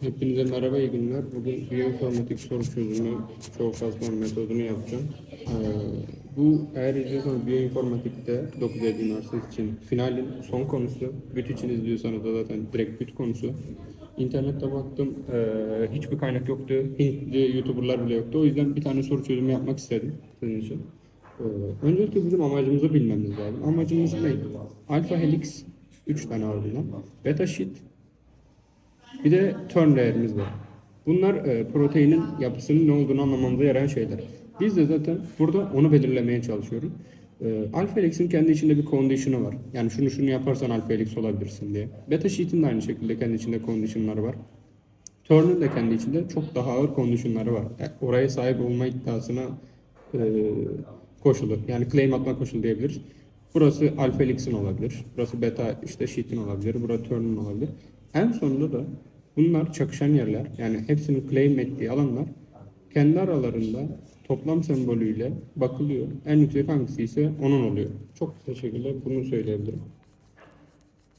Hepinize merhaba, iyi günler. Bugün biyoinformatik soru çözümü çoğu kazma metodunu yapacağım. Ee, bu eğer izliyorsanız biyoinformatikte 9 Eylül Üniversitesi için finalin son konusu. Büt için izliyorsanız da zaten direkt büt konusu. İnternette baktım, ee, hiçbir kaynak yoktu. Hintli YouTuber'lar bile yoktu. O yüzden bir tane soru çözümü yapmak istedim sizin için. Ee, öncelikle bizim amacımızı bilmemiz lazım. Amacımız ne? Alfa helix 3 tane var bundan. Beta sheet bir de turn layer'imiz var. Bunlar e, proteinin yapısının ne olduğunu anlamamıza yarayan şeyler. Biz de zaten burada onu belirlemeye çalışıyoruz. E, alpha helix'in kendi içinde bir condition'ı var. Yani şunu şunu yaparsan alpha helix olabilirsin diye. Beta sheet'in de aynı şekilde kendi içinde condition'ları var. Turn'un de kendi içinde çok daha ağır condition'ları var. Yani oraya sahip olma iddiasına e, koşulu. Yani claim atma koşulu diyebiliriz. Burası alpha helix'in olabilir. Burası beta işte sheet'in olabilir. Burası turn'un olabilir. En sonunda da bunlar çakışan yerler. Yani hepsinin claim ettiği alanlar kendi aralarında toplam sembolüyle bakılıyor. En yüksek hangisi ise onun oluyor. Çok kısa şekilde bunu söyleyebilirim.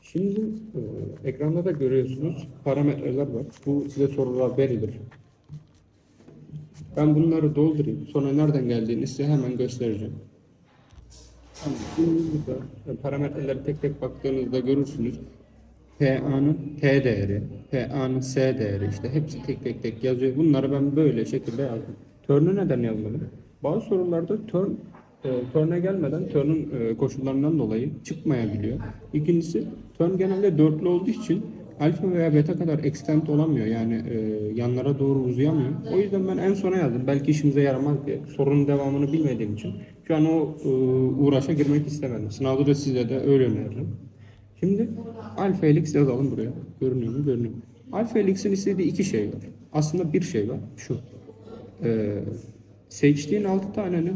Şimdi e, ekranda da görüyorsunuz parametreler var. Bu size sorular verilir. Ben bunları doldurayım. Sonra nereden geldiğini size hemen göstereceğim. Şimdi burada e, parametreleri tek tek baktığınızda görürsünüz. PA'nın T değeri, PA'nın S değeri işte hepsi tek tek tek yazıyor. Bunları ben böyle şekilde yazdım. Turn'u neden yazmadım? Bazı sorularda turn e, turn'e gelmeden turn'un e, koşullarından dolayı çıkmayabiliyor. İkincisi turn genelde dörtlü olduğu için alfa veya beta kadar extent olamıyor. Yani e, yanlara doğru uzayamıyor. O yüzden ben en sona yazdım. Belki işimize yaramaz diye. Sorunun devamını bilmediğim için. Şu an o e, uğraşa girmek istemedim. Sınavda da size de öyle öneririm. Şimdi alfa helix yazalım buraya. Görünüyor mu? Görünüyor. Alfa helix'in istediği iki şey var. Aslında bir şey var. Şu. Ee, seçtiğin 6 tanenin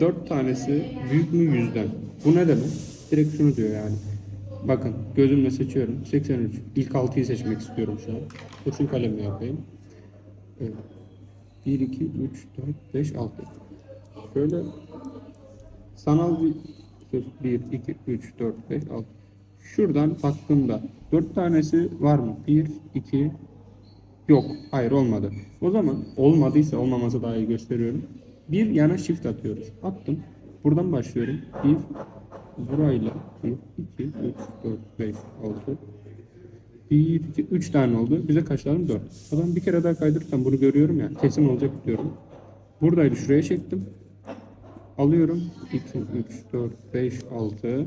4 tanesi büyük mü yüzden? Bu ne demek? Direkt şunu diyor yani. Bakın gözümle seçiyorum. 83. İlk 6'yı seçmek istiyorum şu an. Kurşun kalemle yapayım. Evet. 1, 2, 3, 4, 5, 6. Şöyle sanal bir söz 1, 2, 3, 4, 5, 6. Şuradan baktığımda 4 tanesi var mı? 1, 2, yok. Hayır olmadı. O zaman olmadıysa olmaması daha iyi gösteriyorum. Bir yana shift atıyoruz. Attım. Buradan başlıyorum. 1, burayla 1, 2, 3, 4, 5, 6. 1, 2, 3 tane oldu. Bize kaç tane? 4. O zaman bir kere daha kaydırırsam bunu görüyorum ya. Kesin olacak diyorum. Buradaydı. Şuraya çektim. Alıyorum. 2, 3, 4, 5, 6.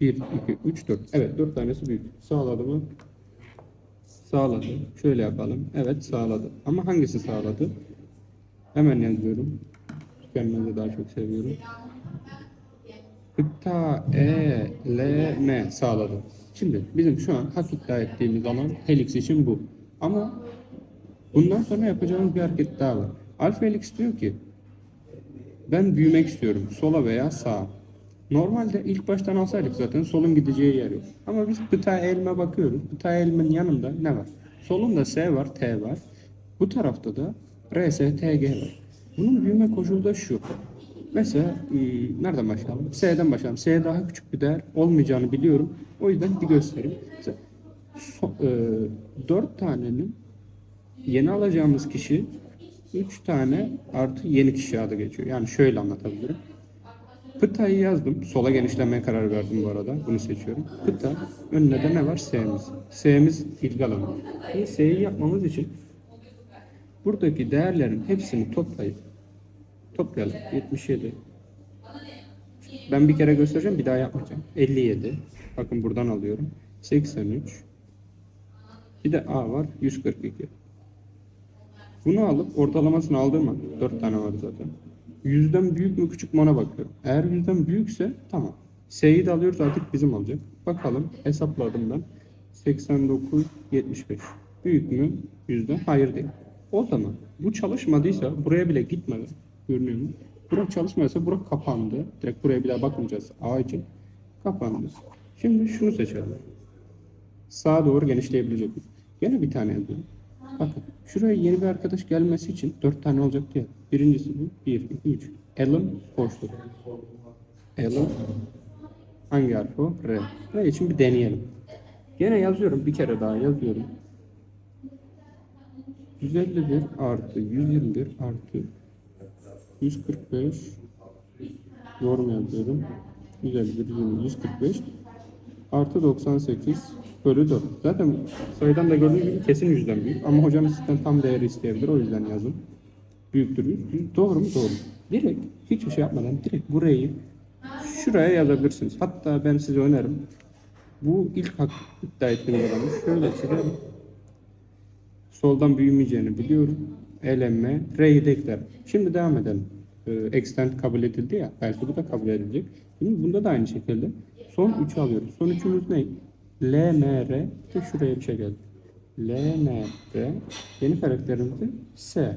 1, 2, 3, 4. Evet 4 tanesi büyük. Sağladı mı? Sağladı. Şöyle yapalım. Evet sağladı. Ama hangisi sağladı? Hemen yazıyorum. Tükenmezi daha çok seviyorum. Kıta, E, L, M sağladı. Şimdi bizim şu an hak iddia ettiğimiz alan helix için bu. Ama bundan sonra yapacağımız bir hareket daha var. Alfa helix diyor ki ben büyümek istiyorum. Sola veya sağa. Normalde ilk baştan alsaydık zaten solun gideceği yer yok. Ama biz pıta elme bakıyoruz. Pıta elmenin yanında ne var? Solunda S var, T var. Bu tarafta da R, S, T, G var. Bunun büyüme koşulu da şu. Mesela hmm, nereden başlayalım? S'den başlayalım. S daha küçük bir değer olmayacağını biliyorum. O yüzden bir göstereyim. Mesela, so, e, 4 tanenin yeni alacağımız kişi 3 tane artı yeni kişi adı geçiyor. Yani şöyle anlatabilirim. Pıta'yı yazdım. Sola genişlemeye karar verdim bu arada. Bunu seçiyorum. Pıta. Önüne de ne var? S'miz. S'miz ilgi alanı. Şimdi S'yi yapmamız için buradaki değerlerin hepsini toplayıp toplayalım. 77. Ben bir kere göstereceğim. Bir daha yapmayacağım. 57. Bakın buradan alıyorum. 83. Bir de A var. 142. Bunu alıp ortalamasını aldığım an 4 tane var zaten. Yüzden büyük mü küçük mü ona bakıyorum. Eğer yüzden büyükse tamam. S'yi de alıyoruz artık bizim olacak. Bakalım hesapladım ben. 89 75. Büyük mü yüzden? Hayır değil. O zaman bu çalışmadıysa buraya bile gitmeden görünüyor mu? Bura çalışmıyorsa bura kapandı. Direkt buraya bir daha bakmayacağız. A için kapandı. Şimdi şunu seçelim. Sağa doğru genişleyebilecek mi? Gene bir tane yazıyorum. Bakın şuraya yeni bir arkadaş gelmesi için 4 tane olacaktı ya. Birincisi bu. 1, 2, 3. Alan boşluk. Alan hangi harf o? R. R için bir deneyelim. Gene yazıyorum. Bir kere daha yazıyorum. 151 artı 121 artı 145 doğru mu yazıyorum? 151, 121, 145 artı 98 bölü 4. Zaten sayıdan da gördüğünüz gibi kesin yüzden büyük. Ama hocanız sizden tam değeri isteyebilir. O yüzden yazın. Büyüktür 100. Yüz- Doğru mu? Doğru. Direkt hiçbir şey yapmadan direkt burayı şuraya yazabilirsiniz. Hatta ben size önerim. Bu ilk hak iddia ettiğim oranı şöyle çizelim. Soldan büyümeyeceğini biliyorum. Elenme, R'yi de eklerim. Şimdi devam edelim. Ee, extend kabul edildi ya. Belki bu da kabul edilecek. Şimdi bunda da aynı şekilde. Son 3'ü alıyoruz. Son 3'ümüz ne? LMR de şuraya bir şey geldi. LMR yeni karakterimiz de S.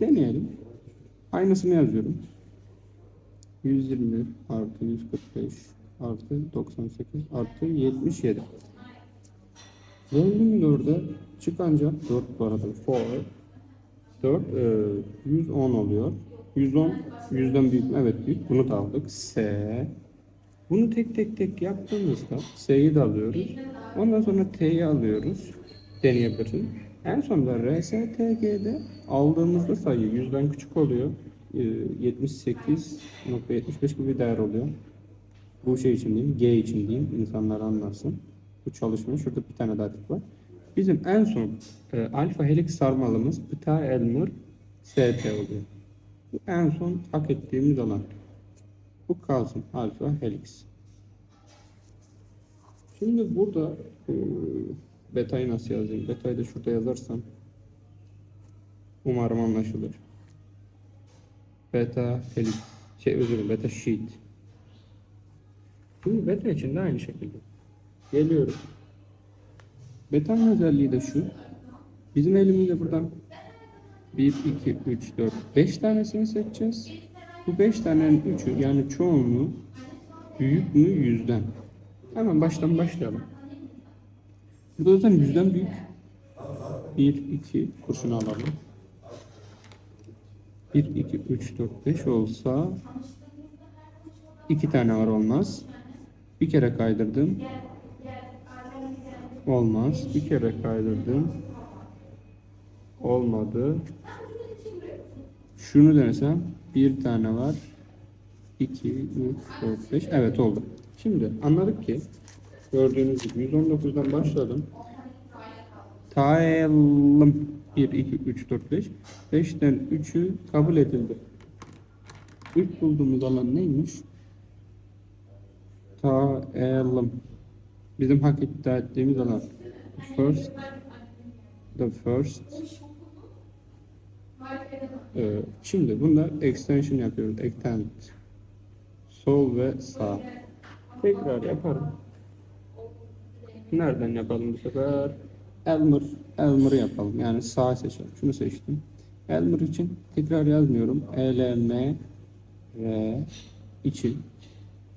Deneyelim. Aynısını yazıyorum. 120 artı 145 artı 98 artı 77. Böldüm 4'e çıkanca 4 bu arada 4 4 e, 110 oluyor. 110 100'den büyük mü? Evet büyük. Bunu da aldık. S bunu tek tek tek yaptığımızda S'yi de alıyoruz. Ondan sonra T'yi alıyoruz. Deneyebilirsiniz. En sonunda RSTG'de aldığımızda sayı 100'den küçük oluyor. Ee, 78.75 gibi bir değer oluyor. Bu şey için diyeyim, G için diyeyim, insanlar anlasın. Bu çalışma, şurada bir tane daha tık var. Bizim en son e, alfa helix sarmalımız beta elmer ST oluyor. Bu en son hak ettiğimiz alan. Bu kalsın alfa helix. Şimdi burada e, beta'yı nasıl yazayım? Beta'yı da şurada yazarsam umarım anlaşılır. Beta helix şey özür dilerim beta sheet. Şimdi beta için de aynı şekilde. Geliyorum. Beta'nın özelliği de şu. Bizim elimizde buradan 1, 2, 3, 4, 5 tanesini seçeceğiz. Bu 5 tanenin 3'ü yani çoğunluğu büyük mü yüzden. Hemen baştan başlayalım. Burada zaten yüzden büyük. 1, 2 kurşunu alalım. 1, 2, 3, 4, 5 olsa 2 tane var olmaz. Bir kere kaydırdım. Olmaz. Bir kere kaydırdım. Olmadı. Şunu denesem bir tane var. 2, 3, 4, 5. Evet oldu. Şimdi anladık ki gördüğünüz gibi 119'dan başladım. Tayalım 1, 2, 3, 4, 5. 5'ten 3'ü kabul edildi. İlk bulduğumuz alan neymiş? Tayalım. Bizim hak iddia ettiğimiz alan. First the first ee, şimdi bunda extension yapıyoruz. Extend. Sol ve sağ. Tekrar yaparım. Nereden yapalım bu sefer? Elmer. Elmer'ı yapalım. Yani sağ seçelim. Şunu seçtim. Elmer için tekrar yazmıyorum. E, L, M, R için.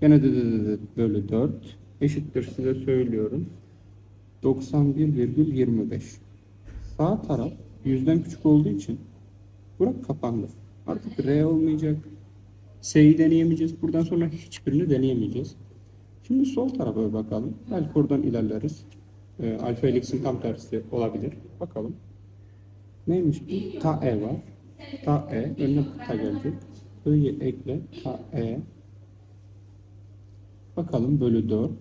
Gene de, de, de, de bölü 4 eşittir size söylüyorum. 91,25. Sağ taraf yüzden küçük olduğu için Burak kapandı. Artık R olmayacak. S'yi deneyemeyeceğiz. Buradan sonra hiçbirini deneyemeyeceğiz. Şimdi sol tarafa bir bakalım. Belki oradan ilerleriz. Ee, alfa helix'in tam tersi olabilir. Bakalım. Neymiş bu? Ta E var. Ta E. Önüne ta gelecek. I'yı ekle. Ta E. Bakalım bölü 4.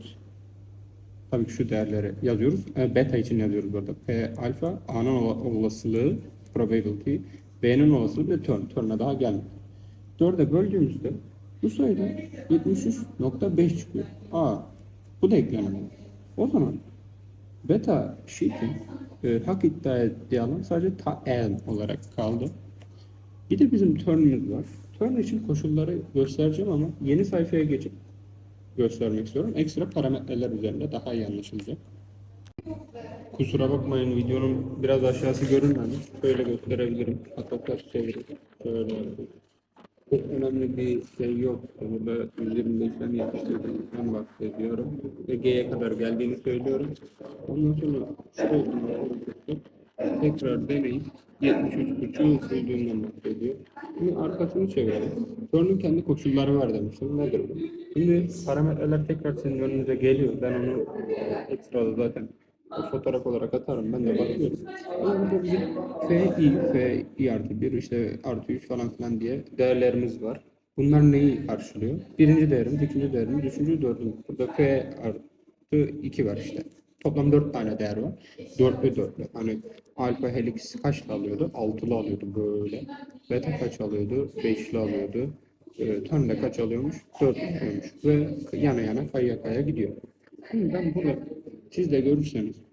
Tabii ki şu değerleri yazıyoruz. E, beta için yazıyoruz burada. P alfa A'nın ola- olasılığı probability B'nin olasılığı ve turn. Turn'a daha gelmedi. 4'e böldüğümüzde bu sayıda 73.5 çıkıyor. A. Bu da eklenemedi. O zaman beta sheet'in e, hak iddia ettiği alan sadece ta n olarak kaldı. Bir de bizim turn'umuz var. Turn için koşulları göstereceğim ama yeni sayfaya geçip göstermek istiyorum. Ekstra parametreler üzerinde daha iyi anlaşılacak. Kusura bakmayın videonun biraz aşağısı görünmedi. Şöyle gösterebilirim. Ters çevirip şöyle yapayım. Çok önemli bir şey yok. Burada 125'ten yetiştirdiğimden bahsediyorum. Ve G'ye kadar geldiğini söylüyorum. Ondan sonra şuraya kadar tekrar deneyip 73.5'u koyduğundan bahsediyor. Şimdi arkasını çevirelim. Sorunun kendi koşulları var demiştim. Nedir bu? Şimdi parametreler tekrar sizin önünüze geliyor. Ben onu e, ekstra zaten fotoğraf olarak atarım. Ben de bakıyorum. Ama burada bizim FI, artı 1, işte artı 3 falan filan diye değerlerimiz var. Bunlar neyi karşılıyor? Birinci değerimiz, ikinci değerimiz, üçüncü, dördüncü. Burada F artı 2 var işte. Toplam 4 tane değer var. Dörtlü dörtlü. Hani alfa helix kaçlı alıyordu? Altılı alıyordu böyle. Beta kaç alıyordu? Beşli alıyordu. E, turn de kaç alıyormuş? Dörtlü alıyormuş. Ve yana yana kayya kaya gidiyor. Şimdi ben burada siz de görürseniz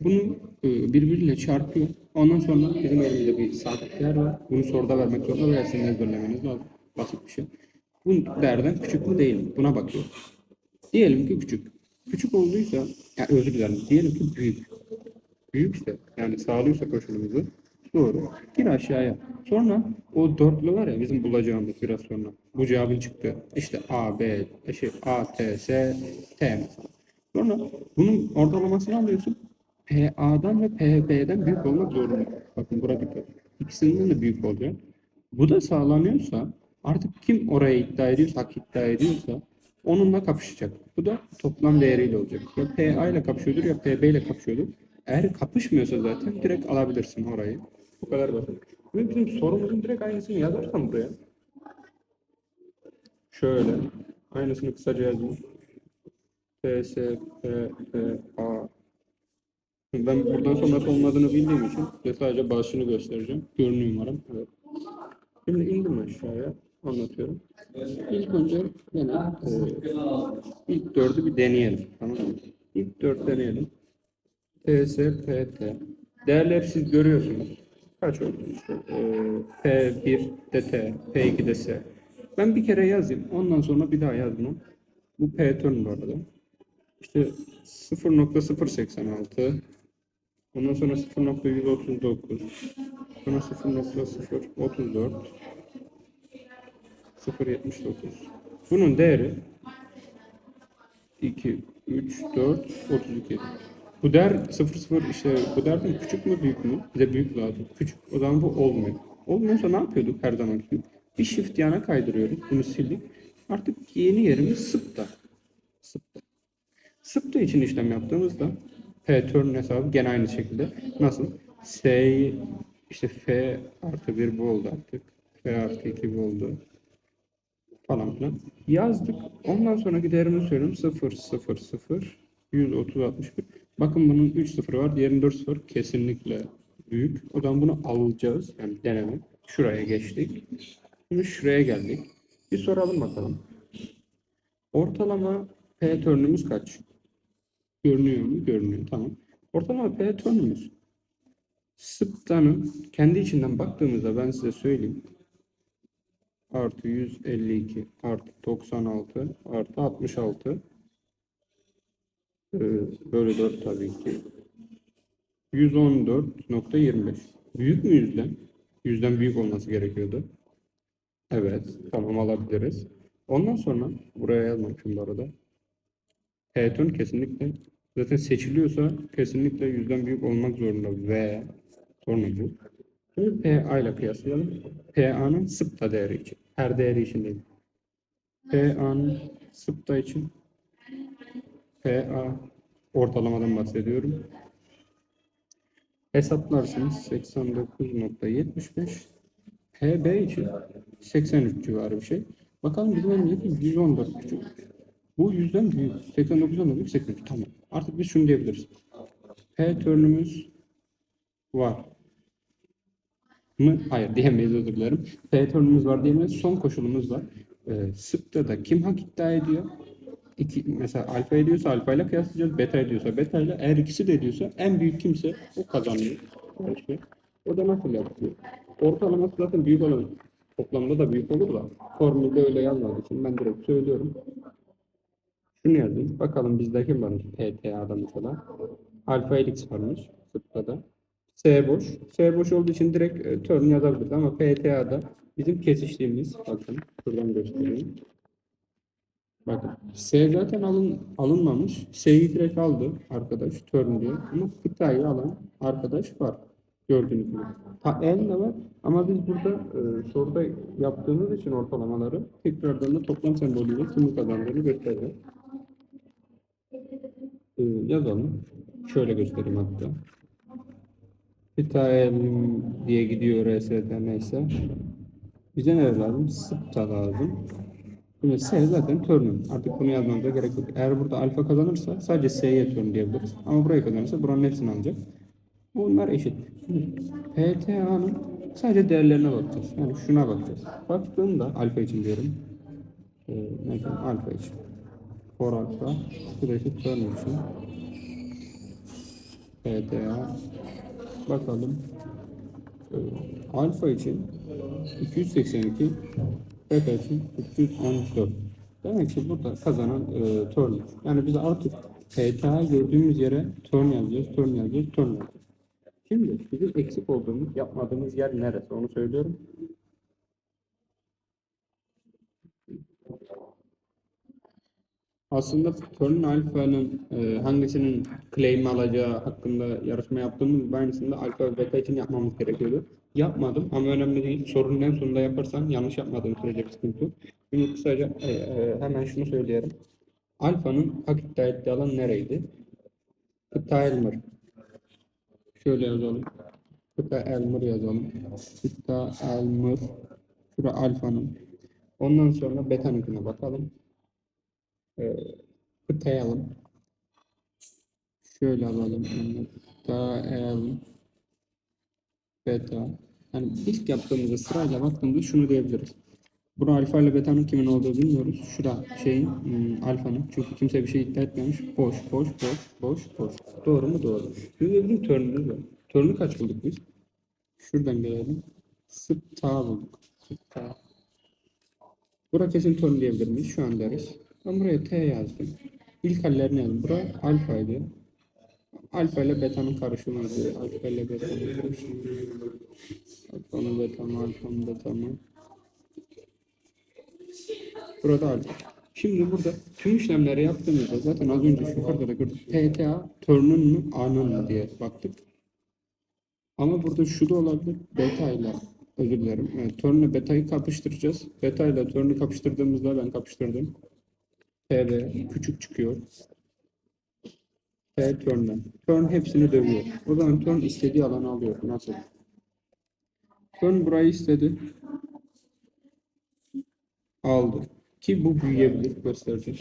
bunu e, birbiriyle çarpıyor. Ondan sonra bizim elimizde bir sabit değer var. Bunu soruda vermek zorunda veya sizin ezberlemeniz lazım. Basit bir şey. Bu değerden küçük mü değil mi? Buna bakıyor. Diyelim ki küçük. Küçük olduysa, yani özür dilerim, diyelim ki büyük. Büyükse, yani sağlıyorsa koşulumuzu, doğru. Gir aşağıya. Sonra o dörtlü var ya bizim bulacağımız biraz sonra. Bu cevabın çıktı. İşte A, B, şey, A, T, S, T. Sonra bunun ortalamasını alıyorsun. PA'dan ve PB'den büyük olmak zorunda. Bakın burada dikkat. İkisinden de büyük olacak. Bu da sağlanıyorsa artık kim oraya iddia ediyorsa, hak iddia ediyorsa onunla kapışacak. Bu da toplam değeriyle olacak. Ya PA ile kapışıyordur ya PB ile kapışıyordur. Eğer kapışmıyorsa zaten direkt alabilirsin orayı. Bu kadar basit. Ve bizim sorumuzun direkt aynısını yazarsam buraya. Şöyle. Aynısını kısaca yazayım. P, S. Ben buradan sonrası olmadığını bildiğim için sadece başını göstereceğim. Görünüyor umarım. Evet. Şimdi indim aşağıya. Anlatıyorum. İlk önce yine e, ilk dördü bir deneyelim. Tamam mı? İlk dört deneyelim. T, S, P, T. Değerleri siz görüyorsunuz. Kaç oldu işte? E, P1 de T, P2 de. Ben bir kere yazayım. Ondan sonra bir daha yazmam. Bu P turn bu arada. İşte 0.086 Ondan sonra 0.139 Sonra 0.034 0.79 Bunun değeri 2, 3, 4, 32 Bu değer 00 işte bu değerden küçük mü büyük mü? Bize büyük lazım. Küçük. O zaman bu olmuyor. Olmuyorsa ne yapıyorduk her zaman gibi? Bir shift yana kaydırıyoruz. Bunu sildik. Artık yeni yerimiz sıpta. Sıpta. Sıpta için işlem yaptığımızda P turn hesabı gene aynı şekilde. Nasıl? S'yi işte F artı 1 bu oldu artık. F artı 2 bu oldu. Falan filan. Yazdık. Ondan sonraki değerimi söylüyorum. 0, 0, 0, 130, 61. Bakın bunun 3 sıfırı var. Diğerinin 4 sıfır. Kesinlikle büyük. O zaman bunu alacağız. Yani deneme. Şuraya geçtik. Şimdi şuraya geldik. Bir soralım bakalım. Ortalama P turnumuz kaç? Görünüyor mu? Görünüyor. Tamam. Ortalama P turnumuz. Sıptanın kendi içinden baktığımızda ben size söyleyeyim. Artı 152 artı 96 artı 66 ee, bölü 4 tabii ki. 114.25. Büyük mü yüzden? Yüzden büyük olması gerekiyordu. Evet. Tamam alabiliriz. Ondan sonra buraya yazmamışım bu arada. P-turn kesinlikle zaten seçiliyorsa kesinlikle yüzden büyük olmak zorunda ve sonra bu. Şimdi PA ile kıyaslayalım. PA'nın sıpta değeri için. Her değeri için değil. PA'nın sıpta için PA ortalamadan bahsediyorum. Hesaplarsınız 89.75 PB için 83 civarı bir şey. Bakalım bizim elimizdeki 114 küçük. Bu yüzden büyük. 89'dan da büyük 83. Tamam. Artık biz şunu diyebiliriz. P turnumuz var. Mı? Hayır diyemeyiz özür dilerim. P turnumuz var diyemeyiz. Son koşulumuz var. Ee, sıpta da kim hak iddia ediyor? İki, mesela alfa ediyorsa alfa ile kıyaslayacağız. Beta ediyorsa beta ile. Eğer ikisi de ediyorsa en büyük kimse o kazanıyor. İşte. O da nasıl yapıyor? Ortalaması zaten büyük olan toplamda da büyük olur da formülde öyle yazmadığı için ben direkt söylüyorum. Şunu. Bakalım bizde kim varmış PTA'da mesela. Alfa helix varmış sıptada. S boş. S boş olduğu için direkt e, turn yazabiliriz ama PTA'da bizim kesiştiğimiz bakın şuradan göstereyim. Bakın S zaten alın, alınmamış. S'yi direkt aldı arkadaş turn diye. Ama kıtayı alan arkadaş var. Gördüğünüz gibi. Ta N de var ama biz burada e, soruda yaptığımız için ortalamaları tekrardan da toplam sembolüyle kimin kazandığını göstereceğiz. E, yazalım. Şöyle göstereyim hatta. Bir diye gidiyor RST neyse. Bize ne lazım? Sıpta lazım. Şimdi S zaten turn. Artık bunu yazmamıza gerek yok. Eğer burada alfa kazanırsa sadece S'ye turn diyebiliriz. Ama burayı kazanırsa buranın hepsini alacak. Bunlar eşit. PTA'nın sadece değerlerine bakacağız. Yani şuna bakacağız. Baktığımda alfa için diyorum. Ee, ne diyeyim? Alfa için. For alfa. Bu da işte turn için. PTA. Bakalım. Ee, alfa için 282 beta için 314. Demek ki burada kazanan e, turn. Yani biz artık PTA gördüğümüz yere turn yazacağız, turn yazacağız, turn yazacağız. Şimdi bizim eksik olduğumuz, yapmadığımız yer neresi onu söylüyorum. Aslında turn alfa'nın e, hangisinin claim alacağı hakkında yarışma yaptığımız gibi aynısında alfa ve beta için yapmamız gerekiyordu. Yapmadım ama önemli değil. Sorunun en sonunda yaparsan yanlış yapmadığın sürece bir sıkıntı yok. Şimdi kısaca e, e, hemen şunu söyleyelim. Alfa'nın hak iddia ettiği alan nereydi? Kıta Elmer. Şöyle yazalım. Kıta Elmer yazalım. Kıta Elmer. Şura Alfa'nın. Ondan sonra beta'nınkine bakalım. Ee, kıtayalım. Şöyle alalım. Kıta El Beta. Yani ilk yaptığımızda sırayla baktığımızda şunu diyebiliriz. Burada alfa ile beta'nın kimin olduğunu bilmiyoruz. Şura şeyin hmm, alfanın. Çünkü kimse bir şey iddia etmemiş. Boş, boş, boş, boş, boş. Doğru mu? Doğru. Şimdi bizim turnumuz var. Turnu kaç bulduk biz? Şuradan gelelim. Sıpta bulduk. Sıpta. Bura kesin turn diyebilir miyiz? Şu an deriz. Ben buraya T yazdım. İlk hallerini yazdım. Bura alfaydı. Alfa ile beta'nın karışımıydı. Alfa ile beta'nın karışımı. Alfa mı beta mı alfa mı beta mı? Burada alfa. Şimdi burada tüm işlemleri yaptığımızda zaten az önce şu yukarıda da gördük. PTA turn'un mu A'nın mı diye baktık. Ama burada şu da olabilir. Beta ile özür dilerim. Evet, turn ile beta'yı kapıştıracağız. Beta ile turn'u kapıştırdığımızda ben kapıştırdım. PB küçük çıkıyor. P turn'dan. Turn hepsini dövüyor. O zaman turn istediği alanı alıyor. Nasıl? Turn burayı istedi. Aldı. Ki bu büyüyebilir. Göstereceğim.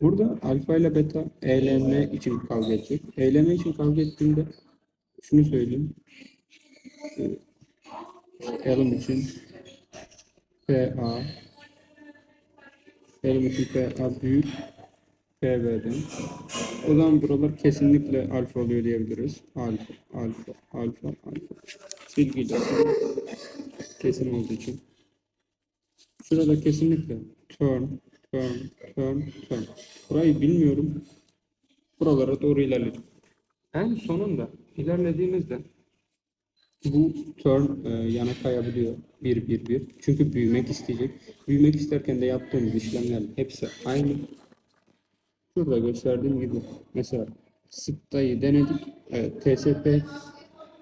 Burada alfa ile beta eğlenme için kavga edecek. Eğlenme için kavga ettiğinde şunu söyleyeyim. Ee, Elim için PA Elim için PA büyük PB'den. O zaman buralar kesinlikle alfa oluyor diyebiliriz. Alfa, alfa, alfa, alfa. Silgiyle kesin olduğu için. Şurada kesinlikle turn, turn, turn, turn. Burayı bilmiyorum. Buralara doğru ilerledim. En sonunda ilerlediğimizde bu turn e, yana kayabiliyor. 1 1 1. Çünkü büyümek isteyecek. Büyümek isterken de yaptığımız işlemler hepsi aynı. Şurada gösterdiğim gibi mesela SPTA'yı denedik. Evet, TSP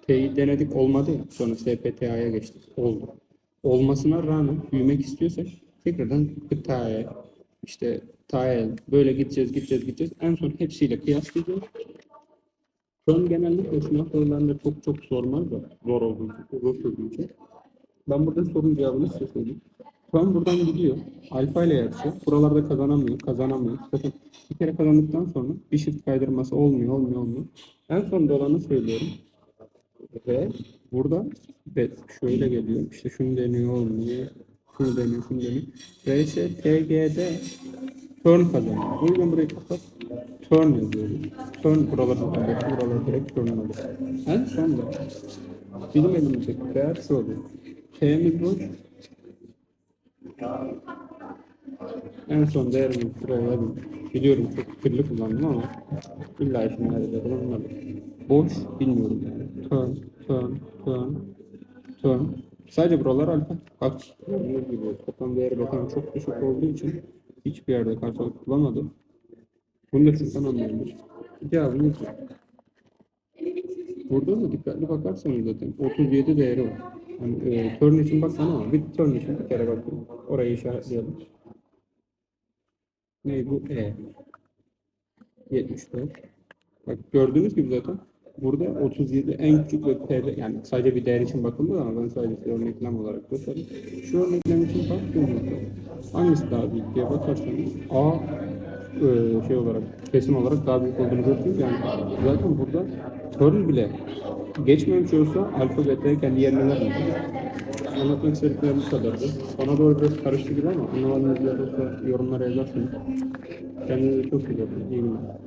T'yi denedik olmadı ya. Sonra SPTA'ya geçtik. Oldu. Olmasına rağmen büyümek istiyorsak tekrardan kıtaya işte TAEL böyle gideceğiz gideceğiz gideceğiz. En son hepsiyle kıyaslayacağız. Son genellikle sınav sorularında çok çok sormaz da zor olduğu için, zor sorduğu için. Ben burada sorun cevabını size söyleyeyim. An buradan gidiyor. Alfa ile yarışıyor. Buralarda kazanamıyor, kazanamıyor. Zaten bir kere kazandıktan sonra bir shift kaydırması olmuyor, olmuyor, olmuyor. En sonunda olanı söylüyorum. Ve burada ve şöyle geliyor. İşte şunu deniyor, olmuyor. Şunu deniyor, şunu deniyor. RS, TG'de turn kazanıyor. O yüzden burayı kapat. Turn yazıyoruz. Turn buraları kapat. Buraları direkt turn alıyor. En sonunda bizim elimizdeki değer şu oluyor. T'miz boş. En son değerimi şuraya yazdım. Biliyorum çok kirli kullandım ama illa işin nerede bulunmadı. Boş bilmiyorum yani. Turn, turn, turn, turn. Sadece buralar alfa. Gördüğünüz gibi toplam değeri bakalım çok düşük olduğu için hiçbir yerde karşılık bulamadım. Bunu da şuradan anlıyoruz. Cevabımız bu. Burada da dikkatli bakarsanız zaten 37 değeri var. Yani, e, turn için baksan ama bir turn için bir kere bakın. Orayı işaretleyelim. Ne bu? E. 74. Bak gördüğünüz gibi zaten burada 37 en küçük ve TL yani sadece bir değer için bakılmıyor ama ben sadece size örneklem olarak göstereyim. Şu örneklem için baktığımızda hangisi daha büyük diye bakarsanız A e, şey olarak kesim olarak daha büyük olduğunu görürsünüz. Yani zaten burada turn bile geçmemiş olsa alfa beta kendi yerine vermedi. Anlatmak istediklerim bu kadardı. Bana doğru biraz karıştı gibi ama anlamadığınız yer olsa yorumlara yazarsınız. Kendinize çok iyi. İyi günler.